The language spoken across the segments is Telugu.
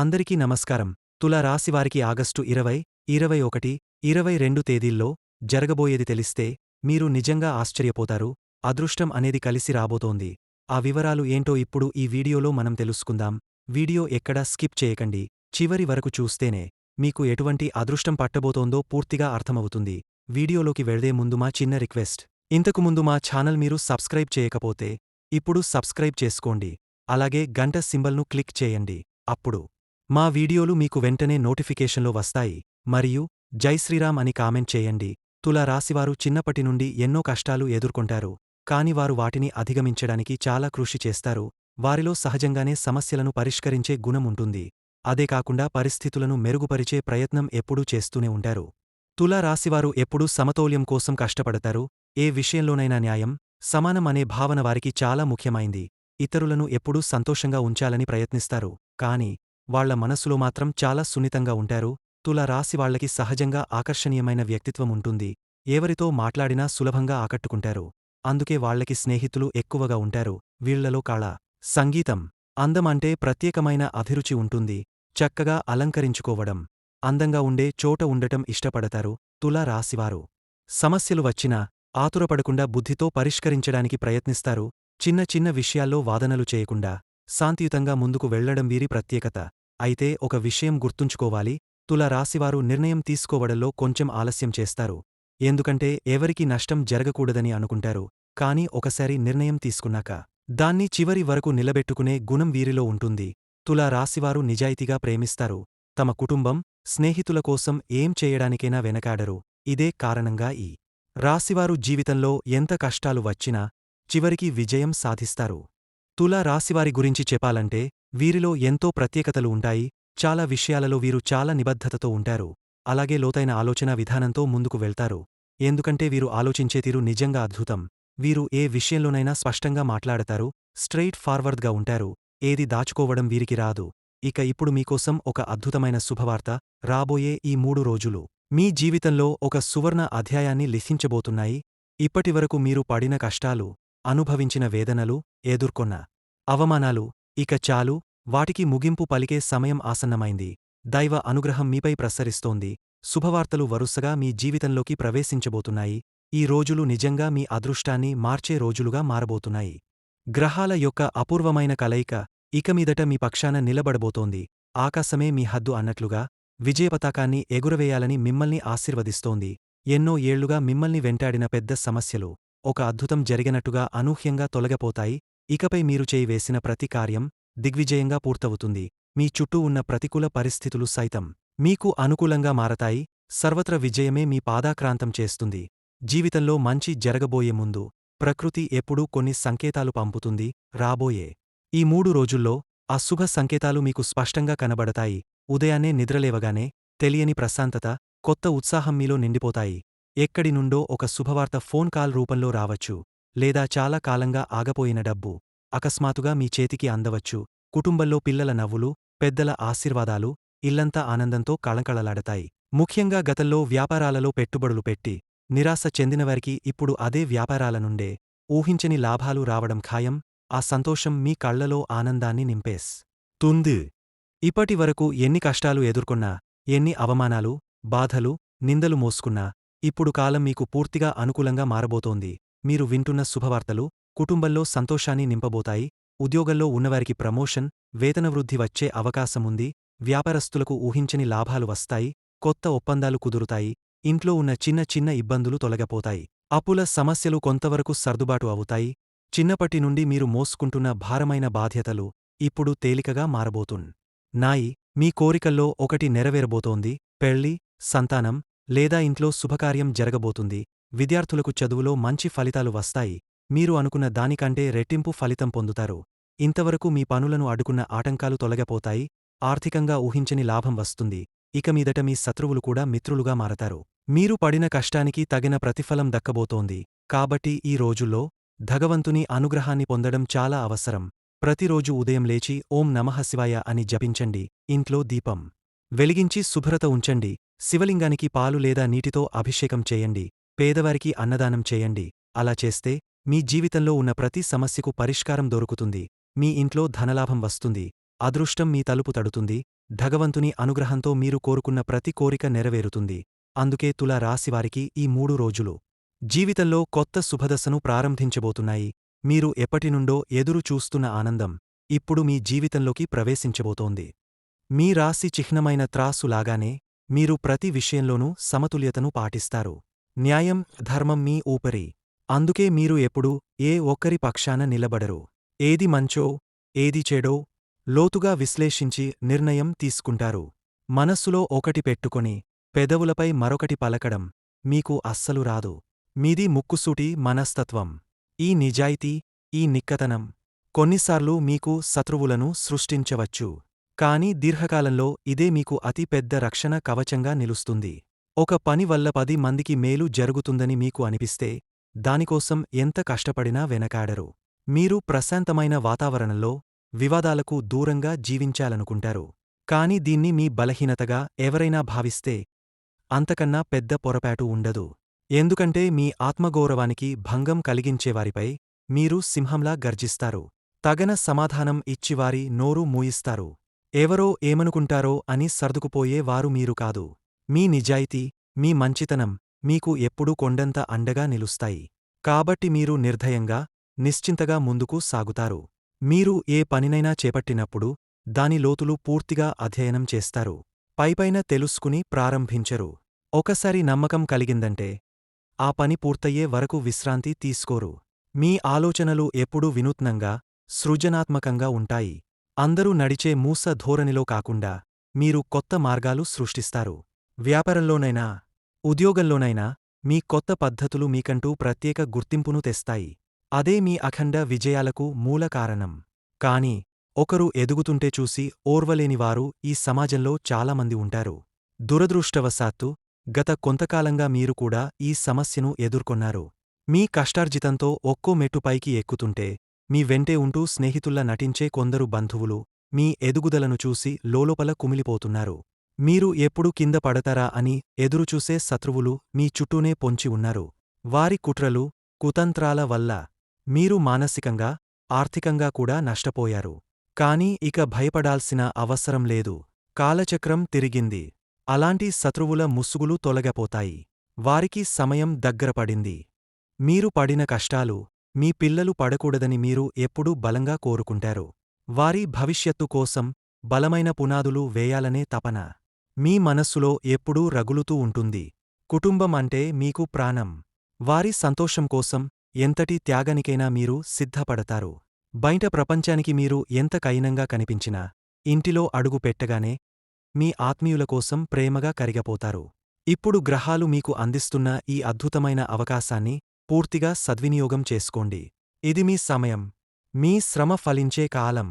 అందరికీ నమస్కారం. తుల రాశివారికి ఆగస్టు ఇరవై ఇరవై ఒకటి ఇరవై రెండు తేదీల్లో జరగబోయేది తెలిస్తే మీరు నిజంగా ఆశ్చర్యపోతారు. అదృష్టం అనేది కలిసి రాబోతోంది. ఆ వివరాలు ఏంటో ఇప్పుడు ఈ వీడియోలో మనం తెలుసుకుందాం. వీడియో ఎక్కడా స్కిప్ చేయకండి. చివరి వరకు చూస్తేనే మీకు ఎటువంటి అదృష్టం పట్టబోతోందో పూర్తిగా అర్థమవుతుంది. వీడియోలోకి వెళ్దే ముందు మా చిన్న రిక్వెస్ట్. ఇంతకు ముందు మా ఛానల్ మీరు సబ్స్క్రైబ్ చేయకపోతే ఇప్పుడు సబ్స్క్రైబ్ చేసుకోండి. అలాగే గంట సింబల్ను క్లిక్ చేయండి. అప్పుడు మా వీడియోలు మీకు వెంటనే నోటిఫికేషన్లో వస్తాయి. మరియు జై శ్రీరామ్ అని కామెంట్ చేయండి. తుల రాశివారు చిన్నప్పటి నుండి ఎన్నో కష్టాలు ఎదుర్కొంటారు. కాని వారు వాటిని అధిగమించడానికి చాలా కృషి చేస్తారు. వారిలో సహజంగానే సమస్యలను పరిష్కరించే గుణం ఉంటుంది. అదే కాకుండా పరిస్థితులను మెరుగుపరిచే ప్రయత్నం ఎప్పుడూ చేస్తూనే ఉంటారు. తుల రాశివారు ఎప్పుడూ సమతౌల్యం కోసం కష్టపడతారు. ఏ విషయంలోనైనా న్యాయం సమానం అనే భావన వారికి చాలా ముఖ్యమైంది. ఇతరులను ఎప్పుడూ సంతోషంగా ఉంచాలని ప్రయత్నిస్తారు. కాని వాళ్ళ మనసులో మాత్రం చాలా సున్నితంగా ఉంటారు. తుల రాశి వాళ్ళకి సహజంగా ఆకర్షణీయమైన వ్యక్తిత్వం ఉంటుంది. ఎవరితో మాట్లాడినా సులభంగా ఆకట్టుకుంటారు. అందుకే వాళ్ళకి స్నేహితులు ఎక్కువగా ఉంటారు. వీళ్ళలో కాళ. సంగీతం. అందమంటే ప్రత్యేకమైన అభిరుచి ఉంటుంది. చక్కగా అలంకరించుకోవడం. అందంగా ఉండే చోట ఉండటం ఇష్టపడతారు. తులా రాశివారు. సమస్యలు వచ్చినా ఆతురపడకుండా బుద్ధితో పరిష్కరించడానికి ప్రయత్నిస్తారు. చిన్న చిన్న విషయాల్లో వాదనలు చేయకుండా. శాంతియుతంగా ముందుకు వెళ్ళడం వీరి ప్రత్యేకత. అయితే ఒక విషయం గుర్తుంచుకోవాలి తుల రాశివారు నిర్ణయం తీసుకోవడంలో కొంచెం ఆలస్యం చేస్తారు. ఎందుకంటే ఎవరికీ నష్టం జరగకూడదని అనుకుంటారు కాని ఒకసారి నిర్ణయం తీసుకున్నాక. దాన్ని చివరి వరకు నిలబెట్టుకునే గుణం వీరిలో ఉంటుంది. తులా రాశివారు నిజాయితీగా ప్రేమిస్తారు. తమ కుటుంబం స్నేహితుల కోసం ఏం చేయడానికైనా వెనకాడరు. ఇదే కారణంగా ఈ రాశివారు జీవితంలో ఎంత కష్టాలు వచ్చినా చివరికి విజయం సాధిస్తారు. తులా రాశివారి గురించి చెప్పాలంటే వీరిలో ఎంతో ప్రత్యేకతలు ఉంటాయి చాలా విషయాలలో వీరు చాలా నిబద్ధతతో ఉంటారు. అలాగే లోతైన ఆలోచన విధానంతో ముందుకు వెళ్తారు. ఎందుకంటే వీరు ఆలోచించే తీరు నిజంగా అద్భుతం. వీరు ఏ విషయంలోనైనా స్పష్టంగా మాట్లాడతారు స్ట్రెయిట్ ఫార్వర్డ్గా ఉంటారు ఏది దాచుకోవడం వీరికి రాదు. ఇక ఇప్పుడు మీకోసం ఒక అద్భుతమైన శుభవార్త రాబోయే ఈ మూడు రోజులు. మీ జీవితంలో ఒక సువర్ణ అధ్యాయాన్ని లిఖించబోతున్నాయి. ఇప్పటివరకు మీరు పడిన కష్టాలు అనుభవించిన వేదనలు ఎదుర్కొన్న అవమానాలు ఇక చాలు వాటికి ముగింపు పలికే సమయం ఆసన్నమైంది. దైవ అనుగ్రహం మీపై ప్రసరిస్తోంది. శుభవార్తలు వరుసగా మీ జీవితంలోకి ప్రవేశించబోతున్నాయి. ఈ రోజులు నిజంగా మీ అదృష్టాన్ని మార్చే రోజులుగా మారబోతున్నాయి. గ్రహాల యొక్క అపూర్వమైన కలయిక ఇకమీదట మీ పక్షాన నిలబడబోతోంది. ఆకాశమే మీ హద్దు అన్నట్లుగా విజయపతాకాన్ని ఎగురవేయాలని మిమ్మల్ని ఆశీర్వదిస్తోంది. ఎన్నో ఏళ్ళుగా మిమ్మల్ని వెంటాడిన పెద్ద సమస్యలు. ఒక అద్భుతం జరిగినట్టుగా అనూహ్యంగా తొలగపోతాయి. ఇకపై మీరు చేయి వేసిన ప్రతి కార్యం దిగ్విజయంగా పూర్తవుతుంది. మీ చుట్టూ ఉన్న ప్రతికూల పరిస్థితులు సైతం మీకు అనుకూలంగా మారతాయి. సర్వత్ర విజయమే మీ పాదాక్రాంతం చేస్తుంది. జీవితంలో మంచి జరగబోయే ముందు ప్రకృతి ఎప్పుడూ కొన్ని సంకేతాలు పంపుతుంది. రాబోయే ఈ మూడు రోజుల్లో ఆ శుభ సంకేతాలు మీకు స్పష్టంగా కనబడతాయి. ఉదయాన్నే నిద్రలేవగానే తెలియని ప్రశాంతత కొత్త ఉత్సాహం మీలో నిండిపోతాయి. ఎక్కడి నుండో ఒక శుభవార్త ఫోన్ కాల్ రూపంలో రావచ్చు లేదా చాలా కాలంగా ఆగపోయిన డబ్బు. అకస్మాతుగా మీ చేతికి అందవచ్చు కుటుంబంలో పిల్లల నవ్వులు పెద్దల ఆశీర్వాదాలు ఇల్లంతా ఆనందంతో కళంకళలాడతాయి. ముఖ్యంగా గతంలో వ్యాపారాలలో పెట్టుబడులు పెట్టి నిరాశ చెందినవారికి ఇప్పుడు అదే వ్యాపారాల నుండే ఊహించని లాభాలు రావడం ఖాయం ఆ సంతోషం మీ కళ్ళలో ఆనందాన్ని నింపేస్. తుంది. ఇప్పటివరకు ఎన్ని కష్టాలు ఎదుర్కొన్నా ఎన్ని అవమానాలు బాధలు నిందలు మోసుకున్నా ఇప్పుడు కాలం మీకు పూర్తిగా అనుకూలంగా మారబోతోంది. మీరు వింటున్న శుభవార్తలు కుటుంబంలో సంతోషాన్ని నింపబోతాయి ఉద్యోగంలో ఉన్నవారికి ప్రమోషన్ వేతనవృద్ధి వచ్చే అవకాశముంది వ్యాపారస్తులకు ఊహించని లాభాలు వస్తాయి కొత్త ఒప్పందాలు కుదురుతాయి ఇంట్లో ఉన్న చిన్న చిన్న ఇబ్బందులు తొలగపోతాయి. అప్పుల సమస్యలు కొంతవరకు సర్దుబాటు అవుతాయి. చిన్నప్పటి నుండి మీరు మోసుకుంటున్న భారమైన బాధ్యతలు ఇప్పుడు తేలికగా మారబోతున్. నాయి మీ కోరికల్లో ఒకటి నెరవేరబోతోంది పెళ్ళి సంతానం లేదా ఇంట్లో శుభకార్యం జరగబోతుంది. విద్యార్థులకు చదువులో మంచి ఫలితాలు వస్తాయి. మీరు అనుకున్న దానికంటే రెట్టింపు ఫలితం పొందుతారు. ఇంతవరకు మీ పనులను అడ్డుకున్న ఆటంకాలు తొలగపోతాయి. ఆర్థికంగా ఊహించని లాభం వస్తుంది. ఇక మీదట మీ శత్రువులు కూడా మిత్రులుగా మారతారు. మీరు పడిన కష్టానికి తగిన ప్రతిఫలం దక్కబోతోంది. కాబట్టి ఈ రోజుల్లో భగవంతుని అనుగ్రహాన్ని పొందడం చాలా అవసరం. ప్రతిరోజు ఉదయం లేచి ఓం నమః శివాయ అని జపించండి. ఇంట్లో దీపం వెలిగించి శుభ్రత ఉంచండి. శివలింగానికి పాలు లేదా నీటితో అభిషేకం చేయండి పేదవారికి అన్నదానం చేయండి. అలా చేస్తే మీ జీవితంలో ఉన్న ప్రతి సమస్యకు పరిష్కారం దొరుకుతుంది మీ ఇంట్లో ధనలాభం వస్తుంది అదృష్టం మీ తలుపు తడుతుంది భగవంతుని అనుగ్రహంతో మీరు కోరుకున్న ప్రతి కోరిక నెరవేరుతుంది. అందుకే తుల రాశివారికి ఈ మూడు రోజులు జీవితంలో కొత్త శుభదశను ప్రారంభించబోతున్నాయి. మీరు ఎప్పటినుండో ఎదురు చూస్తున్న ఆనందం ఇప్పుడు మీ జీవితంలోకి ప్రవేశించబోతోంది. మీ రాశి చిహ్నమైన త్రాసు లాగానే మీరు ప్రతి విషయంలోనూ సమతుల్యతను పాటిస్తారు. న్యాయం ధర్మం మీ ఊపరి. అందుకే మీరు ఎప్పుడూ ఏ ఒక్కరి పక్షాన నిలబడరు. ఏది మంచో ఏది చెడో లోతుగా విశ్లేషించి నిర్ణయం తీసుకుంటారు. మనస్సులో ఒకటి పెట్టుకొని పెదవులపై మరొకటి పలకడం మీకు అస్సలు రాదు. మీది ముక్కుసూటి మనస్తత్వం. ఈ నిజాయితీ ఈ నిక్కతనం కొన్నిసార్లు మీకు శత్రువులను సృష్టించవచ్చు. కాని దీర్ఘకాలంలో ఇదే మీకు అతి పెద్ద రక్షణ కవచంగా నిలుస్తుంది. ఒక పని వల్ల పది మందికి మేలు జరుగుతుందని మీకు అనిపిస్తే దానికోసం ఎంత కష్టపడినా వెనకాడరు. మీరు ప్రశాంతమైన వాతావరణంలో వివాదాలకు దూరంగా జీవించాలనుకుంటారు. కాని దీన్ని మీ బలహీనతగా ఎవరైనా భావిస్తే అంతకన్నా పెద్ద పొరపాటు ఉండదు. ఎందుకంటే మీ ఆత్మగౌరవానికి భంగం కలిగించేవారిపై మీరు సింహంలా గర్జిస్తారు. తగన సమాధానం ఇచ్చివారి నోరు మూయిస్తారు. ఎవరో ఏమనుకుంటారో అని సర్దుకుపోయే వారు మీరు కాదు. మీ నిజాయితీ మీ మంచితనం మీకు ఎప్పుడూ కొండంత అండగా నిలుస్తాయి. కాబట్టి మీరు నిర్ధయంగా నిశ్చింతగా ముందుకు సాగుతారు. మీరు ఏ పనినైనా చేపట్టినప్పుడు దాని లోతులు పూర్తిగా అధ్యయనం చేస్తారు. పైపైన తెలుసుకుని ప్రారంభించరు. ఒకసారి నమ్మకం కలిగిందంటే ఆ పని పూర్తయ్యే వరకు విశ్రాంతి తీసుకోరు. మీ ఆలోచనలు ఎప్పుడూ వినూత్నంగా సృజనాత్మకంగా ఉంటాయి. అందరూ నడిచే మూస ధోరణిలో కాకుండా మీరు కొత్త మార్గాలు సృష్టిస్తారు. వ్యాపారంలోనైనా ఉద్యోగంలోనైనా మీ కొత్త పద్ధతులు మీకంటూ ప్రత్యేక గుర్తింపును తెస్తాయి. అదే మీ అఖండ విజయాలకు మూల కారణం. కాని ఒకరు ఎదుగుతుంటే చూసి ఓర్వలేనివారు ఈ సమాజంలో చాలామంది ఉంటారు. దురదృష్టవశాత్తు గత కొంతకాలంగా మీరు కూడా ఈ సమస్యను ఎదుర్కొన్నారు. మీ కష్టార్జితంతో ఒక్కో మెట్టుపైకి ఎక్కుతుంటే మీ వెంటే ఉంటూ స్నేహితుల్లా నటించే కొందరు బంధువులు మీ ఎదుగుదలను చూసి లోలోపల కుమిలిపోతున్నారు. మీరు ఎప్పుడు కింద పడతారా అని ఎదురుచూసే శత్రువులు మీ చుట్టూనే పొంచి ఉన్నారు. వారి కుట్రలు కుతంత్రాల వల్ల మీరు మానసికంగా ఆర్థికంగా కూడా నష్టపోయారు. కాని ఇక భయపడాల్సిన అవసరం లేదు. కాలచక్రం తిరిగింది. అలాంటి శత్రువుల ముసుగులు తొలగపోతాయి. వారికి సమయం దగ్గరపడింది మీరు పడిన కష్టాలు మీ పిల్లలు పడకూడదని మీరు ఎప్పుడూ బలంగా కోరుకుంటారు. వారి భవిష్యత్తు కోసం బలమైన పునాదులు వేయాలనే తపన. మీ మనస్సులో ఎప్పుడూ రగులుతూ ఉంటుంది. కుటుంబం అంటే మీకు ప్రాణం. వారి సంతోషం కోసం ఎంతటి త్యాగానికైనా మీరు సిద్ధపడతారు. బయట ప్రపంచానికి మీరు ఎంత కైనంగా కనిపించినా ఇంటిలో అడుగు పెట్టగానే మీ ఆత్మీయుల కోసం ప్రేమగా కరిగపోతారు. ఇప్పుడు గ్రహాలు మీకు అందిస్తున్న ఈ అద్భుతమైన అవకాశాన్ని పూర్తిగా సద్వినియోగం చేసుకోండి. ఇది మీ సమయం. మీ శ్రమ ఫలించే కాలం.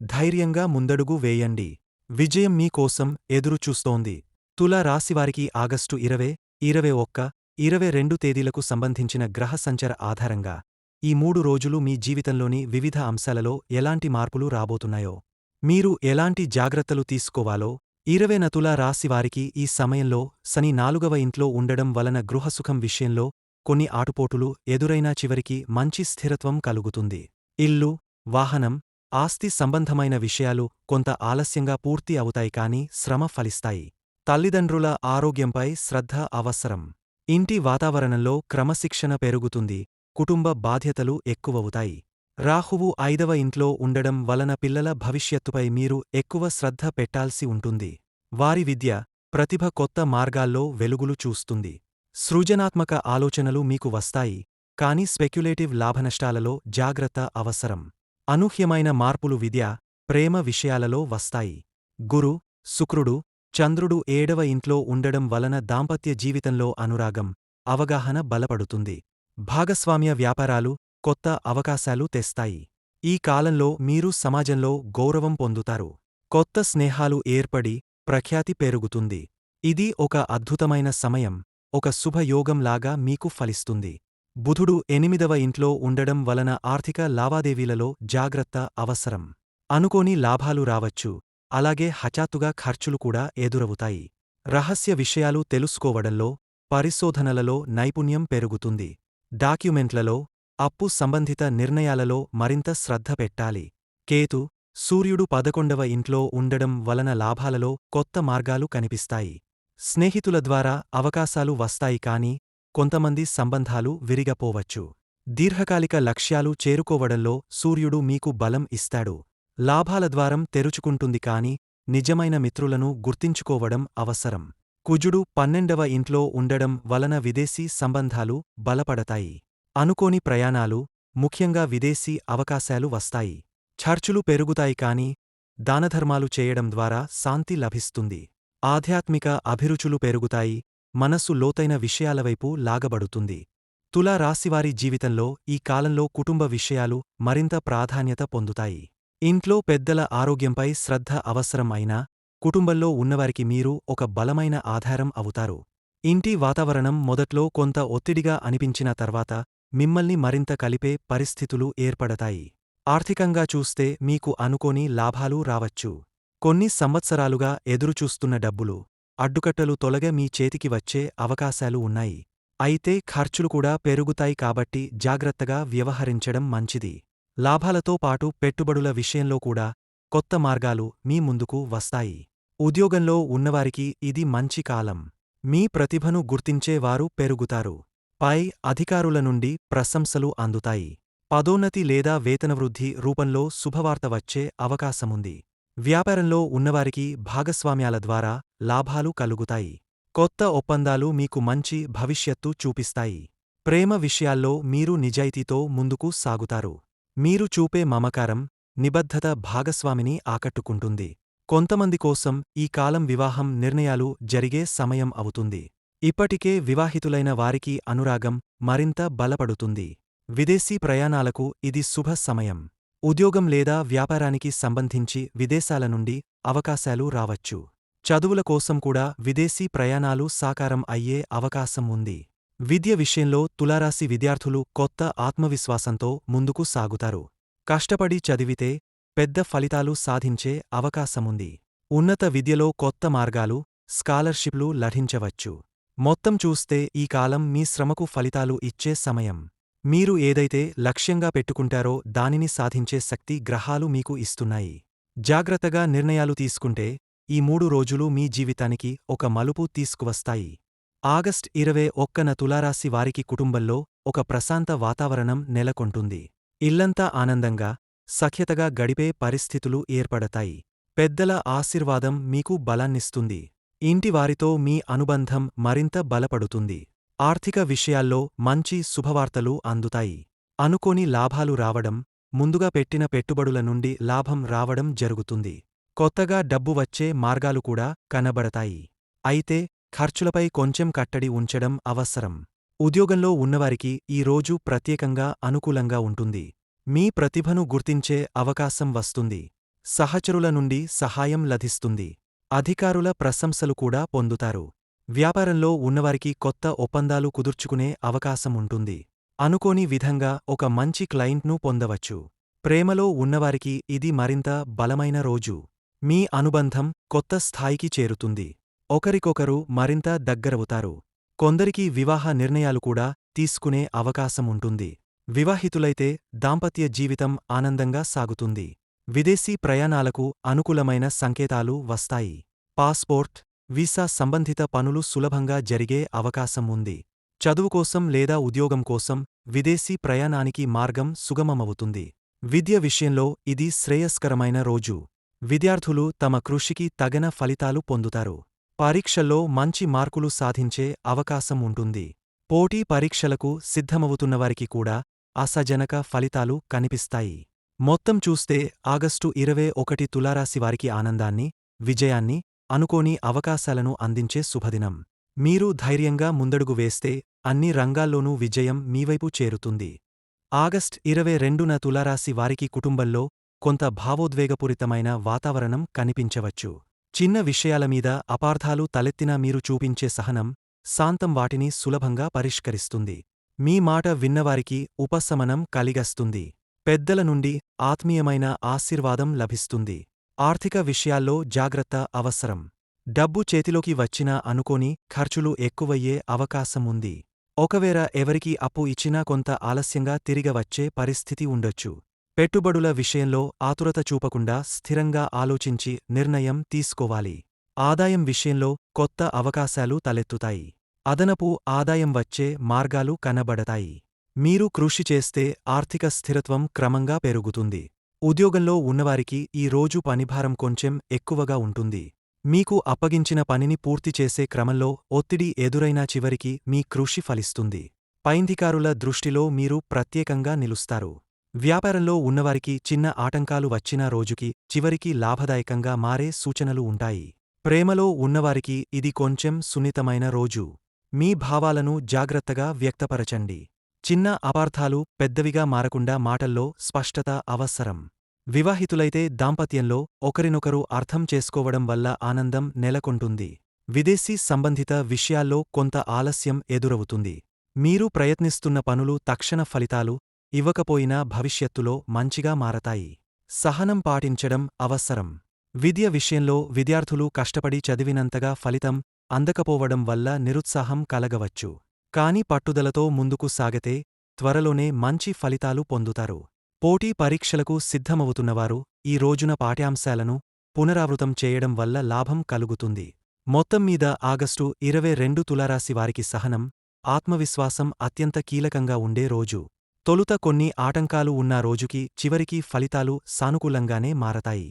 ధైర్యంగా ముందడుగు వేయండి. విజయం మీకోసం ఎదురుచూస్తోంది తుల రాశివారికి ఆగస్టు ఇరవై ఇరవై ఒక్క ఇరవై రెండు తేదీలకు సంబంధించిన గ్రహ సంచర ఆధారంగా ఈ మూడు రోజులు మీ జీవితంలోని వివిధ అంశాలలో ఎలాంటి మార్పులు రాబోతున్నాయో మీరు ఎలాంటి జాగ్రత్తలు తీసుకోవాలో ఇరవై నతుల రాశివారికి ఈ సమయంలో శని నాలుగవ ఇంట్లో ఉండడం వలన గృహసుఖం విషయంలో కొన్ని ఆటుపోటులు ఎదురైనా చివరికి మంచి స్థిరత్వం కలుగుతుంది. ఇల్లు వాహనం ఆస్తి సంబంధమైన విషయాలు కొంత ఆలస్యంగా పూర్తి అవుతాయి కాని శ్రమ ఫలిస్తాయి. తల్లిదండ్రుల ఆరోగ్యంపై శ్రద్ధ అవసరం. ఇంటి వాతావరణంలో క్రమశిక్షణ పెరుగుతుంది కుటుంబ బాధ్యతలు ఎక్కువవుతాయి. రాహువు ఐదవ ఇంట్లో ఉండడం వలన పిల్లల భవిష్యత్తుపై మీరు ఎక్కువ శ్రద్ధ పెట్టాల్సి ఉంటుంది. వారి విద్య ప్రతిభ కొత్త మార్గాల్లో వెలుగులు చూస్తుంది. సృజనాత్మక ఆలోచనలు మీకు వస్తాయి కాని స్పెక్యులేటివ్ లాభనష్టాలలో జాగ్రత్త అవసరం. అనూహ్యమైన మార్పులు విద్య ప్రేమ విషయాలలో వస్తాయి. గురు శుక్రుడు చంద్రుడు ఏడవ ఇంట్లో ఉండడం వలన దాంపత్య జీవితంలో అనురాగం అవగాహన బలపడుతుంది. భాగస్వామ్య వ్యాపారాలు కొత్త అవకాశాలు తెస్తాయి. ఈ కాలంలో మీరు సమాజంలో గౌరవం పొందుతారు. కొత్త స్నేహాలు ఏర్పడి ప్రఖ్యాతి పెరుగుతుంది. ఇది ఒక అద్భుతమైన సమయం. ఒక శుభయోగంలాగా మీకు ఫలిస్తుంది. బుధుడు ఎనిమిదవ ఇంట్లో ఉండడం వలన ఆర్థిక లావాదేవీలలో జాగ్రత్త అవసరం. అనుకోని లాభాలు రావచ్చు. అలాగే హఠాత్తుగా ఖర్చులు కూడా ఎదురవుతాయి. రహస్య విషయాలు తెలుసుకోవడంలో పరిశోధనలలో నైపుణ్యం పెరుగుతుంది. డాక్యుమెంట్లలో అప్పు సంబంధిత నిర్ణయాలలో మరింత శ్రద్ధ పెట్టాలి. కేతు సూర్యుడు పదకొండవ ఇంట్లో ఉండడం వలన లాభాలలో కొత్త మార్గాలు కనిపిస్తాయి. స్నేహితుల ద్వారా అవకాశాలు వస్తాయి కాని కొంతమంది సంబంధాలు విరిగపోవచ్చు. దీర్ఘకాలిక లక్ష్యాలు చేరుకోవడంలో సూర్యుడు మీకు బలం ఇస్తాడు. లాభాల ద్వారం తెరుచుకుంటుంది కాని నిజమైన మిత్రులను గుర్తించుకోవడం అవసరం. కుజుడు పన్నెండవ ఇంట్లో ఉండడం వలన విదేశీ సంబంధాలు బలపడతాయి. అనుకోని ప్రయాణాలు ముఖ్యంగా విదేశీ అవకాశాలు వస్తాయి. ఖర్చులు పెరుగుతాయి కాని దానధర్మాలు చేయడం ద్వారా శాంతి లభిస్తుంది. ఆధ్యాత్మిక అభిరుచులు పెరుగుతాయి మనస్సు లోతైన విషయాలవైపు లాగబడుతుంది. తులా రాశివారి జీవితంలో ఈ కాలంలో కుటుంబ విషయాలు మరింత ప్రాధాన్యత పొందుతాయి. ఇంట్లో పెద్దల ఆరోగ్యంపై శ్రద్ధ అవసరం అయినా కుటుంబంలో ఉన్నవారికి మీరు ఒక బలమైన ఆధారం అవుతారు. ఇంటి వాతావరణం మొదట్లో కొంత ఒత్తిడిగా అనిపించిన తర్వాత మిమ్మల్ని మరింత కలిపే పరిస్థితులు ఏర్పడతాయి. ఆర్థికంగా చూస్తే మీకు అనుకోని లాభాలు రావచ్చు. కొన్ని సంవత్సరాలుగా ఎదురుచూస్తున్న డబ్బులు అడ్డుకట్టలు తొలగ మీ చేతికి వచ్చే అవకాశాలు ఉన్నాయి. అయితే ఖర్చులు కూడా పెరుగుతాయి కాబట్టి జాగ్రత్తగా వ్యవహరించడం మంచిది. లాభాలతో పాటు పెట్టుబడుల విషయంలో కూడా కొత్త మార్గాలు మీ ముందుకు వస్తాయి. ఉద్యోగంలో ఉన్నవారికి ఇది మంచి కాలం. మీ ప్రతిభను గుర్తించే వారు పెరుగుతారు. పై అధికారుల నుండి ప్రశంసలు అందుతాయి. పదోన్నతి లేదా వేతనవృద్ధి రూపంలో శుభవార్త వచ్చే అవకాశముంది. వ్యాపారంలో ఉన్నవారికి భాగస్వామ్యాల ద్వారా లాభాలు కలుగుతాయి. కొత్త ఒప్పందాలు మీకు మంచి భవిష్యత్తు చూపిస్తాయి. ప్రేమ విషయాల్లో మీరు నిజాయితీతో ముందుకు సాగుతారు. మీరు చూపే మమకారం నిబద్ధత భాగస్వామిని ఆకట్టుకుంటుంది. కొంతమంది కోసం ఈ కాలం వివాహం నిర్ణయాలు జరిగే సమయం అవుతుంది. ఇప్పటికే వివాహితులైన వారికి అనురాగం మరింత బలపడుతుంది. విదేశీ ప్రయాణాలకు ఇది శుభ సమయం. ఉద్యోగం లేదా వ్యాపారానికి సంబంధించి విదేశాల నుండి అవకాశాలు రావచ్చు. చదువుల కోసం కూడా విదేశీ ప్రయాణాలు సాకారం అయ్యే అవకాశం ఉంది. విద్య విషయంలో తులారాశి విద్యార్థులు కొత్త ఆత్మవిశ్వాసంతో ముందుకు సాగుతారు. కష్టపడి చదివితే పెద్ద ఫలితాలు సాధించే అవకాశముంది ఉన్నత విద్యలో కొత్త మార్గాలు స్కాలర్షిప్లు లభించవచ్చు. మొత్తం చూస్తే ఈ కాలం మీ శ్రమకు ఫలితాలు ఇచ్చే సమయం. మీరు ఏదైతే లక్ష్యంగా పెట్టుకుంటారో దానిని సాధించే శక్తి గ్రహాలు మీకు ఇస్తున్నాయి. జాగ్రత్తగా నిర్ణయాలు తీసుకుంటే ఈ మూడు రోజులు మీ జీవితానికి ఒక మలుపు తీసుకువస్తాయి. ఆగస్ట్ ఇరవై ఒక్కన తులారాశి వారికి కుటుంబంలో ఒక ప్రశాంత వాతావరణం నెలకొంటుంది. ఇల్లంతా ఆనందంగా సఖ్యతగా గడిపే పరిస్థితులు ఏర్పడతాయి. పెద్దల ఆశీర్వాదం మీకు బలాన్నిస్తుంది. ఇంటివారితో మీ అనుబంధం మరింత బలపడుతుంది. ఆర్థిక విషయాల్లో మంచి శుభవార్తలు అందుతాయి. అనుకోని లాభాలు రావడం ముందుగా పెట్టిన పెట్టుబడుల నుండి లాభం రావడం జరుగుతుంది. కొత్తగా డబ్బు వచ్చే మార్గాలు కూడా కనబడతాయి. అయితే ఖర్చులపై కొంచెం కట్టడి ఉంచడం అవసరం. ఉద్యోగంలో ఉన్నవారికి ఈ రోజు ప్రత్యేకంగా అనుకూలంగా ఉంటుంది. మీ ప్రతిభను గుర్తించే అవకాశం వస్తుంది. సహచరుల నుండి సహాయం లభిస్తుంది. అధికారుల ప్రశంసలు కూడా పొందుతారు. వ్యాపారంలో ఉన్నవారికి కొత్త ఒప్పందాలు కుదుర్చుకునే అవకాశం ఉంటుంది అనుకోని విధంగా ఒక మంచి క్లయింట్ను పొందవచ్చు. ప్రేమలో ఉన్నవారికి ఇది మరింత బలమైన రోజు. మీ అనుబంధం కొత్త స్థాయికి చేరుతుంది. ఒకరికొకరు మరింత దగ్గరవుతారు. కొందరికి వివాహ నిర్ణయాలు కూడా తీసుకునే అవకాశం ఉంటుంది వివాహితులైతే దాంపత్య జీవితం ఆనందంగా సాగుతుంది. విదేశీ ప్రయాణాలకు అనుకూలమైన సంకేతాలు వస్తాయి. పాస్పోర్ట్ వీసా సంబంధిత పనులు సులభంగా జరిగే అవకాశం ఉంది. చదువు కోసం లేదా ఉద్యోగం కోసం విదేశీ ప్రయాణానికి మార్గం సుగమమవుతుంది. విద్య విషయంలో ఇది శ్రేయస్కరమైన రోజు. విద్యార్థులు తమ కృషికి తగిన ఫలితాలు పొందుతారు. పరీక్షల్లో మంచి మార్కులు సాధించే అవకాశం ఉంటుంది. పోటీ పరీక్షలకు సిద్ధమవుతున్నవారికి కూడా అసజనక ఫలితాలు కనిపిస్తాయి. మొత్తం చూస్తే ఆగస్టు ఇరవై ఒకటి తులారాశివారికి ఆనందాన్ని విజయాన్ని అనుకోని అవకాశాలను అందించే శుభదినం. మీరు ధైర్యంగా ముందడుగు వేస్తే అన్ని రంగాల్లోనూ విజయం మీవైపు చేరుతుంది. ఆగస్ట్ ఇరవై రెండున తులారాశి వారికి కుటుంబంలో కొంత భావోద్వేగపూరితమైన వాతావరణం కనిపించవచ్చు. చిన్న విషయాల మీద అపార్థాలు తలెత్తినా మీరు చూపించే సహనం శాంతం వాటిని సులభంగా పరిష్కరిస్తుంది. మీ మాట విన్నవారికి ఉపశమనం కలిగస్తుంది. పెద్దల నుండి ఆత్మీయమైన ఆశీర్వాదం లభిస్తుంది. ఆర్థిక విషయాల్లో జాగ్రత్త అవసరం. డబ్బు చేతిలోకి వచ్చినా అనుకోని ఖర్చులు ఎక్కువయ్యే అవకాశం ఉంది ఒకవేళ ఎవరికి అప్పు ఇచ్చినా కొంత ఆలస్యంగా తిరిగ వచ్చే పరిస్థితి ఉండొచ్చు. పెట్టుబడుల విషయంలో ఆతురత చూపకుండా స్థిరంగా ఆలోచించి నిర్ణయం తీసుకోవాలి. ఆదాయం విషయంలో కొత్త అవకాశాలు తలెత్తుతాయి. అదనపు ఆదాయం వచ్చే మార్గాలు కనబడతాయి. మీరు కృషి చేస్తే ఆర్థిక స్థిరత్వం క్రమంగా పెరుగుతుంది. ఉద్యోగంలో ఉన్నవారికి ఈ రోజు పనిభారం కొంచెం ఎక్కువగా ఉంటుంది. మీకు అప్పగించిన పనిని పూర్తి చేసే క్రమంలో ఒత్తిడి ఎదురైనా చివరికి మీ కృషి ఫలిస్తుంది. పైంధికారుల దృష్టిలో మీరు ప్రత్యేకంగా నిలుస్తారు. వ్యాపారంలో ఉన్నవారికి చిన్న ఆటంకాలు వచ్చినా రోజుకి చివరికి లాభదాయకంగా మారే సూచనలు ఉంటాయి. ప్రేమలో ఉన్నవారికి ఇది కొంచెం సున్నితమైన రోజు. మీ భావాలను జాగ్రత్తగా వ్యక్తపరచండి. చిన్న అపార్థాలు పెద్దవిగా మారకుండా మాటల్లో స్పష్టత అవసరం. వివాహితులైతే దాంపత్యంలో ఒకరినొకరు అర్థం చేసుకోవడం వల్ల ఆనందం నెలకొంటుంది. విదేశీ సంబంధిత విషయాల్లో కొంత ఆలస్యం ఎదురవుతుంది. మీరు ప్రయత్నిస్తున్న పనులు తక్షణ ఫలితాలు ఇవ్వకపోయినా భవిష్యత్తులో మంచిగా మారతాయి. సహనం పాటించడం అవసరం. విద్య విషయంలో విద్యార్థులు కష్టపడి చదివినంతగా ఫలితం అందకపోవడం వల్ల నిరుత్సాహం కలగవచ్చు. కాని పట్టుదలతో ముందుకు సాగితే త్వరలోనే మంచి ఫలితాలు పొందుతారు. పోటీ పరీక్షలకు సిద్ధమవుతున్నవారు ఈ రోజున పాఠ్యాంశాలను పునరావృతం చేయడం వల్ల లాభం కలుగుతుంది. మొత్తం మీద ఆగస్టు ఇరవై రెండు తులారాశి వారికి సహనం ఆత్మవిశ్వాసం అత్యంత కీలకంగా ఉండే రోజు. తొలుత కొన్ని ఆటంకాలు ఉన్న రోజుకి చివరికి ఫలితాలు సానుకూలంగానే మారతాయి.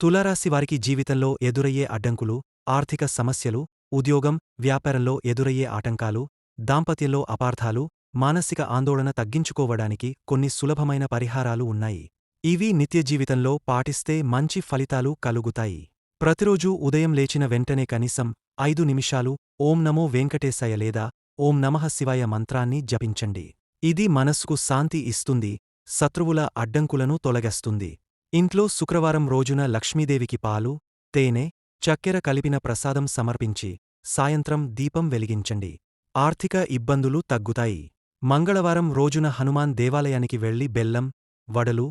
తులారాశివారికి జీవితంలో ఎదురయ్యే అడ్డంకులు ఆర్థిక సమస్యలు ఉద్యోగం వ్యాపారంలో ఎదురయ్యే ఆటంకాలు దాంపత్యంలో అపార్థాలు మానసిక ఆందోళన తగ్గించుకోవడానికి కొన్ని సులభమైన పరిహారాలు ఉన్నాయి. ఇవి నిత్యజీవితంలో పాటిస్తే మంచి ఫలితాలు కలుగుతాయి. ప్రతిరోజూ ఉదయం లేచిన వెంటనే కనీసం ఐదు నిమిషాలు ఓం నమో వెంకటేశయ లేదా ఓం నమః శివాయ మంత్రాన్ని జపించండి. ఇది మనస్సుకు శాంతి ఇస్తుంది శత్రువుల అడ్డంకులను తొలగస్తుంది. ఇంట్లో శుక్రవారం రోజున లక్ష్మీదేవికి పాలు తేనె చక్కెర కలిపిన ప్రసాదం సమర్పించి సాయంత్రం దీపం వెలిగించండి. ఆర్థిక ఇబ్బందులు తగ్గుతాయి. మంగళవారం రోజున హనుమాన్ దేవాలయానికి వెళ్ళి బెల్లం వడలు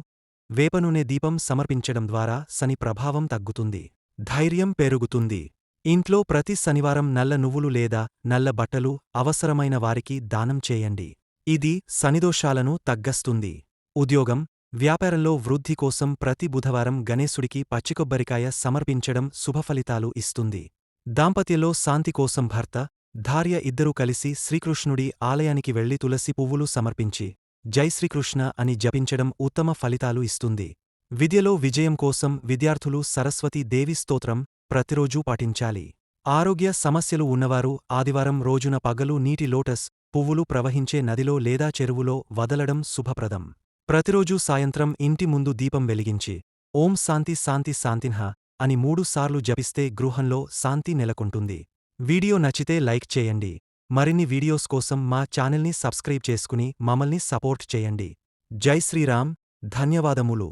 వేపనూనె దీపం సమర్పించడం ద్వారా శని ప్రభావం తగ్గుతుంది. ధైర్యం పెరుగుతుంది. ఇంట్లో ప్రతి శనివారం నల్ల నువ్వులు లేదా నల్ల బట్టలు అవసరమైన వారికి దానం చేయండి. ఇది శనిదోషాలను తగ్గస్తుంది. ఉద్యోగం వ్యాపారంలో వృద్ధి కోసం ప్రతి బుధవారం గణేశుడికి పచ్చికొబ్బరికాయ సమర్పించడం శుభఫలితాలు ఇస్తుంది. దాంపత్యలో శాంతి కోసం భర్త భార్య ఇద్దరూ కలిసి శ్రీకృష్ణుడి ఆలయానికి వెళ్ళి తులసి పువ్వులు సమర్పించి జై శ్రీకృష్ణ అని జపించడం ఉత్తమ ఫలితాలు ఇస్తుంది. విద్యలో విజయం కోసం విద్యార్థులు సరస్వతి దేవి స్తోత్రం ప్రతిరోజూ పాటించాలి. ఆరోగ్య సమస్యలు ఉన్నవారు ఆదివారం రోజున పగలు నీటి లోటస్ పువ్వులు ప్రవహించే నదిలో లేదా చెరువులో వదలడం శుభప్రదం. ప్రతిరోజూ సాయంత్రం ఇంటి ముందు దీపం వెలిగించి ఓం శాంతి శాంతి శాంతిన్హ అని మూడు సార్లు జపిస్తే గృహంలో శాంతి నెలకొంటుంది. వీడియో నచ్చితే లైక్ చేయండి. మరిన్ని వీడియోస్ కోసం మా ఛానల్ని సబ్స్క్రైబ్ చేసుకుని మమ్మల్ని సపోర్ట్ చేయండి. జై శ్రీరామ్. ధన్యవాదములు.